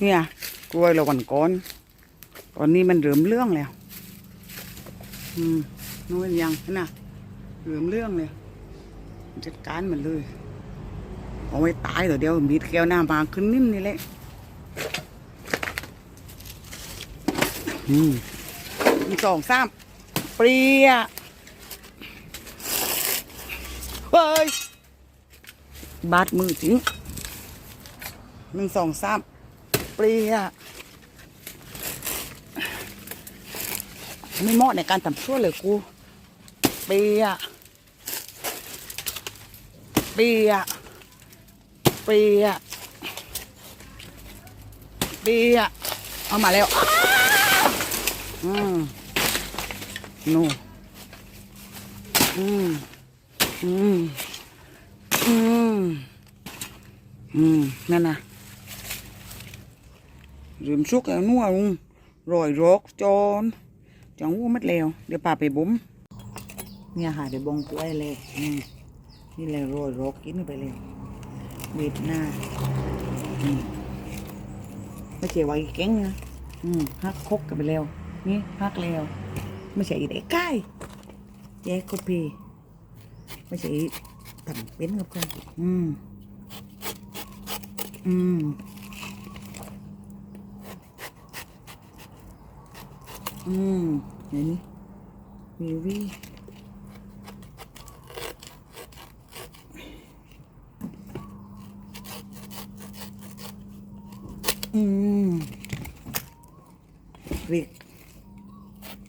เนี่ยกล้วยเราวันก่อนตอนนี้มันเริ่มเรื่องแล้ว อืมนู้นยังนะเริ่มเรื่องเลยจัดการมันเลยเอาไว้ตายเดี๋ยวเดียวมีดแก้วหน้ามาขึ้นนิ่มนี่แหละอืมสองสามเปรี้ยเฮ้ยบาดมือจริงหนึ่งสองสาม เปรี้ยไม่เหมาะในการทำชั่วเลยกูเปรี้ยเปรี้ยเปรี้ยเปรี้ยเอามาแล้วอืมนูอืมอืมอืมอืมนั่นนะ ลืมชุกแล้วนัวลุงรอยรกจอนจังหูมัดแล้ว เดี๋ยวป่าไปบุ้มเนี่ยค่ะเดี๋ยวบงกล้วยเลยอืมนี่เลยรอยรกกินไปเลยเวีดหน้าไม่ใช่ไว้เก่งนะอืมฮักคกกันไปแล้ว นี่ฮักแล้วไม่ใช่ไอ้ใกล้แยกก็พีไม่ใช่ทำเป็นกับคนอืมอืม อืมเห็นมีวีอืมเรียก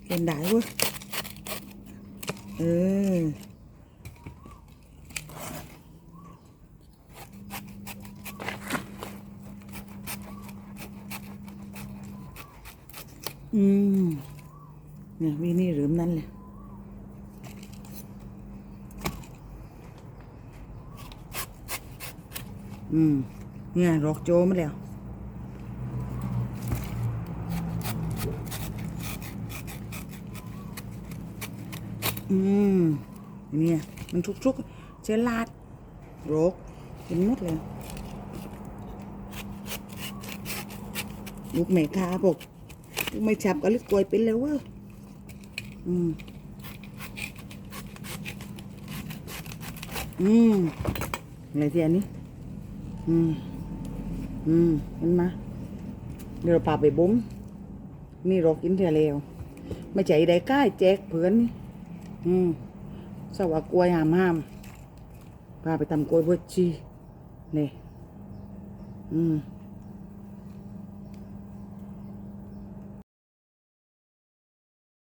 เห็นได้เว้ยเอืมเนี่ยวีนี่หรือนั่นเลยอืมเนี่ยรอกโจมาแล้วอืมเนี่ยมันชุกๆเชลาดรกกินหมดเลยลูกเมฆาบอก ไม่จับก็ลึกตัวเป็นแล้วเว้ยอืม อืมอะไรที่อันนี้ อืม อืมเห็นไหมเดี๋ยวเราพาไปบุ้มนี่รกินเทียเร็วไม่ใจได้ใกล้แจกเพื่อนนี่อืมสวากลวยหามห้ามพาไปทำกลวยบวชชีนี่ อืม